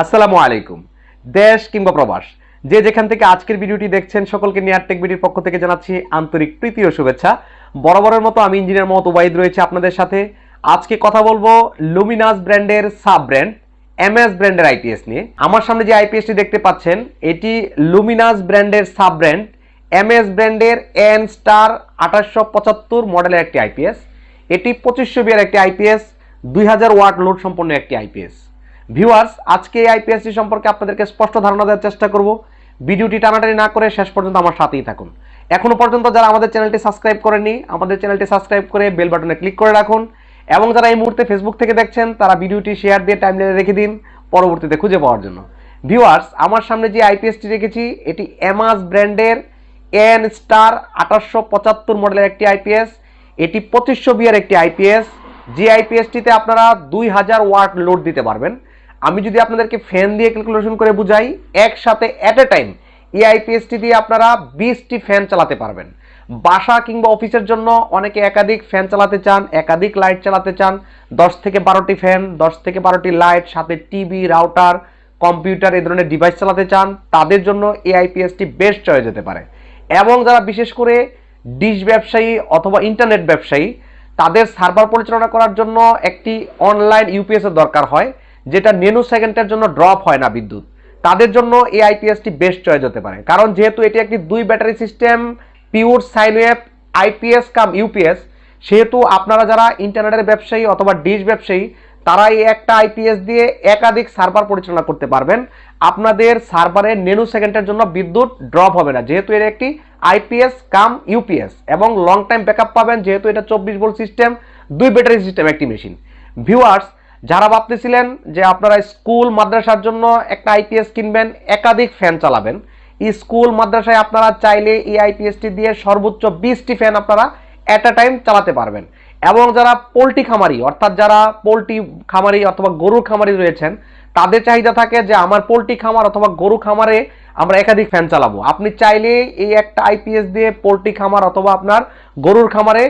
আসসালামু আলাইকুম। দেশ কিংবা প্রবাস, যে যেখান থেকে আজকের ভিডিওটি দেখছেন, সকলকে নিয়ার টেক ভিডিওর পক্ষ থেকে জানাচ্ছি আন্তরিক প্রীতি ও শুভেচ্ছা। বরাবরের মতো আমি ইঞ্জিনিয়ার মহত ওবাইদ রয়েছে আপনাদের সাথে। আজকে কথা বলব লুমিনাস ব্র্যান্ডের সাব ব্র্যান্ড এমএস ব্র্যান্ডের আইপিএস নিয়ে। আমার সামনে যে আইপিএসটি দেখতে পাচ্ছেন, এটি লুমিনাস ব্র্যান্ডের সাব ব্র্যান্ড এমএস ব্র্যান্ডের এন স্টার আঠাশশো পঁচাত্তর মডেলের একটি আইপিএস এটি পঁচিশশো বিয়ার একটি আইপিএস দুই হাজার ওয়াট লোড সম্পন্ন একটি আইপিএস ভিউয়ার্স, আজকে এই আইপিএসটি সম্পর্কে আপনাদেরকে স্পষ্ট ধারণা দেওয়ার চেষ্টা করব। ভিডিওটি টানাটানি না করে শেষ পর্যন্ত আমার সাথেই থাকুন। এখনও পর্যন্ত যারা আমাদের চ্যানেলটি সাবস্ক্রাইব করেননি, আমাদের চ্যানেলটি সাবস্ক্রাইব করে বেল বাটনে ক্লিক করে রাখুন এবং যারা এই মুহূর্তে ফেসবুক থেকে দেখছেন, তারা ভিডিওটি শেয়ার দিয়ে টাইমলাইনে রেখে দিন পরবর্তীতে খুঁজে পাওয়ার জন্য। ভিউয়ার্স, আমার সামনে যে আইপিএসটি রেখেছি, এটি এমাস ব্র্যান্ডের এন স্টার আঠাশশো পঁচাত্তর মডেলের একটি আইপিএস এটি পঁচিশশো বিয়ার একটি আইপিএস যে আইপিএসটিতে আপনারা দুই হাজার ওয়াট লোড দিতে পারবেন। আমি যদি আপনাদেরকে ফ্যান দিয়ে ক্যালকুলেশন করে বুঝাই, একসাথে অ্যাট এ টাইম এই আইপিএসটি দিয়ে আপনারা বিশটি ফ্যান চালাতে পারবেন। বাসা কিংবা অফিসের জন্য অনেকে একাধিক ফ্যান চালাতে চান, একাধিক লাইট চালাতে চান। দশ থেকে বারোটি ফ্যান দশ থেকে বারোটি লাইট সাথে টিভি রাউটার কম্পিউটার এই ধরনের ডিভাইস চালাতে চান, তাদের জন্য এআইপিএসটি বেস্ট চয়ে যেতে পারে। এবং যারা বিশেষ করে ডিশ ব্যবসায়ী অথবা ইন্টারনেট ব্যবসায়ী, তাদের সার্ভার পরিচালনা করার জন্য একটি অনলাইন ইউপিএসের দরকার হয়। যেটা নেনো সেকেন্ডের জন্য ড্রপ হয় না বিদ্যুৎ। তাদের জন্য এই আইপিএসটি বেস্ট চয়েস হতে পারে। কারণ যেহেতু এটি একটি দুই battery system pure sine wave IPS cum UPS সেহেতু আপনারা যারা ইন্টারনেটের ব্যবসায়ী অথবা ডিশ ব্যবসায়ী তারা এই একটা আইপিএস দিয়ে একাধিক সার্ভার পরিচালনা করতে পারবেন। আপনাদের সার্ভারে নেনু সেকেন্ডের জন্য বিদ্যুৎ ড্রপ হবে না, যেহেতু এর একটি আইপিএস কাম ইউপিএস এবং লং টাইম ব্যাকআপ পাবেন, যেহেতু এটা চব্বিশ ভোল্ট সিস্টেম দুই ব্যাটারি সিস্টেম একটি মেশিন ভিউয়ার্স যারা ভাবতেছিলেন যে আপনারা স্কুল মাদ্রাসার জন্য একটা আইপিএস কিনবেন, একাধিক ফ্যান চালাবেন। স্কুল মাদ্রাসায় আপনারা চাইলে এই আইপিএসটি দিয়ে সর্বোচ্চ বিশটি ফ্যান আপনারা অ্যাট আ টাইম চালাতে পারবেন। এবং যারা পোলট্রি খামারি, অর্থাৎ যারা পোলট্রি খামারি অথবা গরুর খামারি রয়েছেন, তাদের চাহিদা থাকে যে আমার পোলট্রি খামার অথবা গরু খামারে আমরা একাধিক ফ্যান চালাবো। আপনি চাইলে এই একটা আইপিএস দিয়ে পোলট্রি খামার অথবা আপনার গরুর খামারে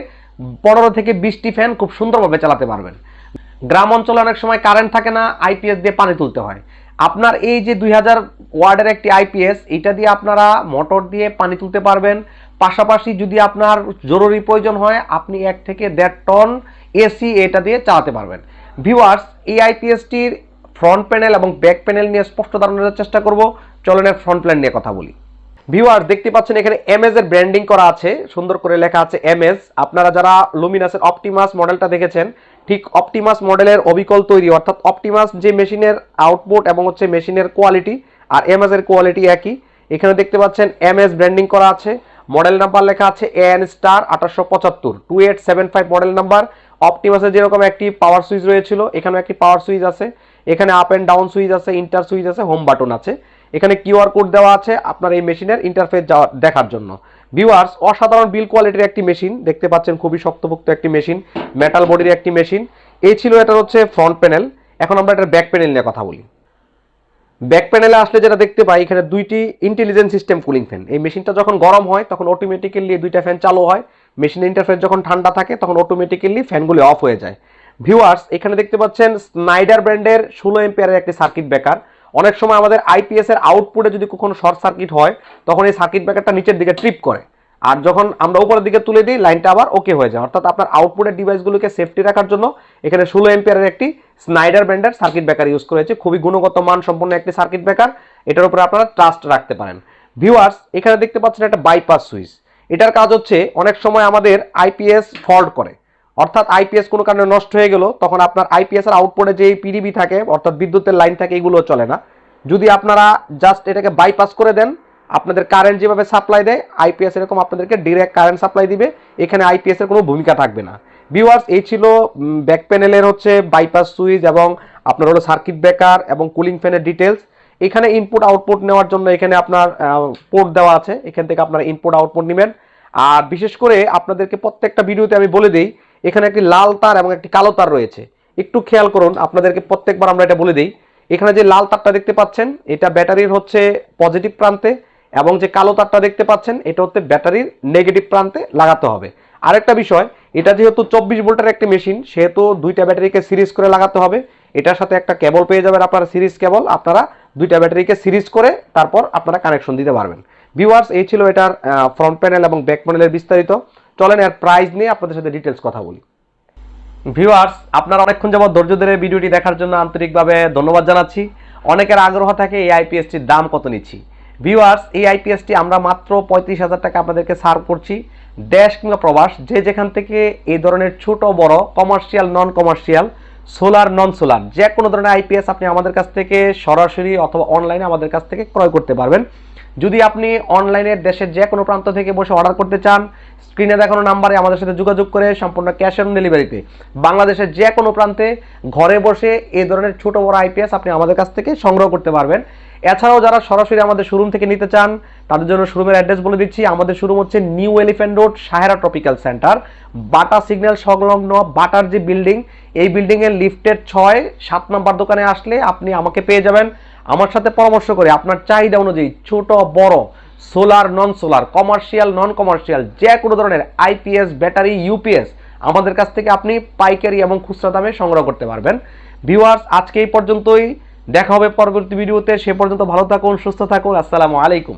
পনেরো থেকে বিশটি ফ্যান খুব সুন্দরভাবে চালাতে পারবেন। গ্রাম অঞ্চলে অনেক সময় কারেন্ট থাকে না আইপিএস দিয়ে পানি তুলতে হয়। আপনার এই যে দুই হাজার ওয়ার্ডের একটি আইপিএস এটা দিয়ে আপনারা মোটর দিয়ে পানি তুলতে পারবেন। পাশাপাশি যদি আপনার জরুরি প্রয়োজন হয়, আপনি এক থেকে দেড় টন এসি এটা দিয়ে চালাতে পারবেন। ভিউয়ার্স এই আইপিএসটির ফ্রন্ট প্যানেল এবং ব্যাক প্যানেল নিয়ে স্পষ্ট ধারণা দেওয়ার চেষ্টা করব। চলেন ফ্রন্ট প্যানেল নিয়ে কথা বলি। ভিউয়ার্স দেখতে পাচ্ছেন এখানে এমএস এর ব্র্যান্ডিং করা আছে। সুন্দর করে লেখা আছে এমএস আপনারা যারা লুমিনাসের অপটিমাস মডেলটা দেখেছেন ঠিক অপটিমাস মডেলের অবিকল তৈরি, অর্থাৎ অপটিমাস যে মেশিনের আউটপুট এবং হচ্ছে মেশিনের কোয়ালিটি আর এমএস এর কোয়ালিটি একই। এখানে দেখতে পাচ্ছেন এমএস ব্র্যান্ডিং করা আছে মডেল নাম্বার লেখা আছে এন স্টার আঠাশশো পঁচাত্তর two eight seven five model number অপটিমাসের যেরকম একটি পাওয়ার সুইচ রয়েছিল এখানে একটি পাওয়ার সুইচ আছে, এখানে আপ অ্যান্ড ডাউন সুইচ আছে ইন্টার সুইচ আছে হোম বাটন আছে। এখানে কিউআর কোড দেওয়া আছে আপনার এই মেশিনের ইন্টারফেস দেখার জন্য। ভিউয়ার্স অসাধারণ বিল কোয়ালিটির একটি মেশিন দেখতে পাচ্ছেন খুবই শক্তপোক্ত একটি মেশিন মেটাল বডির একটি মেশিন এই ছিল এটা হচ্ছে ফ্রন্ট প্যানেল এখন আমরা এটার ব্যাক প্যানেল নিয়ে কথা বলি। ব্যাক প্যানেলে আসলে যেটা দেখতে পাই, এখানে দুইটি ইন্টেলিজেন্ট সিস্টেম কুলিং ফ্যান এই মেশিনটা যখন গরম হয়, তখন অটোমেটিক্যালি দুইটা ফ্যান চালু হয়। মেশিনের ইন্টারফেস যখন ঠান্ডা থাকে, তখন অটোমেটিক্যালি ফ্যানগুলি অফ হয়ে যায়। ভিউয়ার্স এখানে দেখতে পাচ্ছেন স্নাইডার ব্র্যান্ডের ষোলো এম্পিয়ারের একটি সার্কিট ব্রেকার অনেক সময় আমাদের আইপিএস এর আউটপুটে যদি কখনো শর্ট সার্কিট হয়, তখন এই সার্কিট ব্রেকারটা নিচের দিকে ট্রিপ করে। আর যখন আমরা উপরের দিকে তুলে দিই লাইনটা আবার ওকে হয়ে যায়। অর্থাৎ আপনার আউটপুটের ডিভাইসগুলোকে সেফটি রাখার জন্য এখানে ষোলো এম্পিয়ারের একটি স্নাইডার ব্র্যান্ডের সার্কিট ব্রেকার ইউজ করেছে। খুবই গুণগত মান সম্পন্ন একটি সার্কিট ব্রেকার এটার উপরে আপনারা ট্রাস্ট রাখতে পারেন। ভিউয়ার্স এখানে দেখতে পাচ্ছেন একটা বাইপাস সুইচ এটার কাজ হচ্ছে, অনেক সময় আমাদের আইপিএস ফল্ট করে। অর্থাৎ আইপিএস কোনো কারণে নষ্ট হয়ে গেল, তখন আপনার আইপিএস এর আউটপুটে যে পিডিবি থাকে, অর্থাৎ বিদ্যুতের লাইন থাকে, এগুলো চলে না। যদি আপনারা জাস্ট এটাকে বাইপাস করে দেন, আপনাদের কারেন্ট যেভাবে সাপ্লাই দেয় আইপিএস এরকম আপনাদেরকে ডিরেক্ট কারেন্ট সাপ্লাই দিবে, এখানে আইপিএস এর কোনো ভূমিকা থাকবে না। ভিউয়ার্স এই ছিল ব্যাক প্যানেলের হচ্ছে বাইপাস সুইচ এবং আপনার হলো সার্কিট ব্রেকার এবং কুলিং ফ্যানের ডিটেলস এখানে ইনপুট আউটপুট নেওয়ার জন্য এখানে আপনার পোর্ট দেওয়া আছে। এখান থেকে আপনারা ইনপুট আউটপুট নেবেন। আর বিশেষ করে আপনাদেরকে প্রত্যেকটা ভিডিওতে আমি বলে দিই এখানে একটি লাল তার এবং একটি কালো তার রয়েছে। একটু খেয়াল করুন, আপনাদেরকে প্রত্যেকবার আমরা এটা বলে দিই। এখানে যে লাল তারটা দেখতে পাচ্ছেন, এটা ব্যাটারির হচ্ছে পজিটিভ প্রান্তে এবং যে কালো তারটা দেখতে পাচ্ছেন, এটা হচ্ছে ব্যাটারির নেগেটিভ প্রান্তে লাগাতে হবে। আরেকটা বিষয়, এটা যেহেতু চব্বিশ ভোল্টের একটি মেশিন, সেহেতু দুইটা ব্যাটারিকে সিরিজ করে লাগাতে হবে। এটার সাথে একটা কেবল পেয়ে যাবেন আপনারা, সিরিজ কেবল। আপনারা দুইটা ব্যাটারিকে সিরিজ করে তারপর আপনারা কানেকশন দিতে পারবেন। ভিউয়ার্স, এই ছিল এটার ফ্রন্ট প্যানেল এবং ব্যাক প্যানেলের বিস্তারিত। চলেন এর প্রাইস নিয়ে আপনাদের সাথে ডিটেলস কথা বলি। ভিউয়ার্স আপনারা অনেকক্ষণ যাবত ধৈর্য ধরে ভিডিওটি দেখার জন্য আন্তরিকভাবে ধন্যবাদ জানাচ্ছি। অনেকের আগ্রহ থাকে এই আইপিএসটির দাম কত নিচ্ছি। ভিউয়ার্স এই আইপিএসটি আমরা মাত্র পঁয়ত্রিশ হাজার টাকা আপনাদেরকে সার্ভ করছি। দেশ কিংবা প্রবাস, যে যেখান থেকে এই ধরনের ছোট, বড় commercial non commercial solar non solar যে কোনো ধরনের আইপিএস আপনি আমাদের কাছ থেকে সরাসরি অথবা অনলাইনে আমাদের কাছ থেকে ক্রয় করতে পারবেন। যদি আপনি অনলাইনে দেশের যে কোনো প্রান্ত থেকে বসে অর্ডার করতে চান স্ক্রিনে দেখানো নাম্বারে আমাদের সাথে যোগাযোগ করে সম্পূর্ণ ক্যাশ অন ডেলিভারিতে। বাংলাদেশের যে কোনো প্রান্তে ঘরে বসে এ ধরনের ছোট বড় আইপিএস আপনি আমাদের কাছ থেকে সংগ্রহ করতে পারবেন। এছাড়াও যারা সরাসরি আমাদের শোরুম থেকে নিতে চান, তাদের জন্য শোরুমের অ্যাড্রেস বলে দিচ্ছি। আমাদের শোরুম হচ্ছে New Elephant Road Sahera Tropical Center Bata signal সংলগ্ন বাটার যে বিল্ডিং এই বিল্ডিংয়ের লিফটের ছয়, সাত নম্বর দোকানে আসলে আপনি আমাকে পেয়ে যাবেন। আমার সাথে পরামর্শ করে আপনার চাহিদা অনুযায়ী ছোট, বড় solar non solar commercial non commercial যে কোনো ধরনের আইপিএস ব্যাটারি ইউপিএস আমাদের কাছ থেকে আপনি পাইকারি এবং খুচরা দামে সংগ্রহ করতে পারবেন। ভিউয়ার্স আজকে এই পর্যন্তই। দেখা হবে পরবর্তী ভিডিওতে। সে পর্যন্ত ভালো থাকুন, সুস্থ থাকুন। আসসালামু আলাইকুম।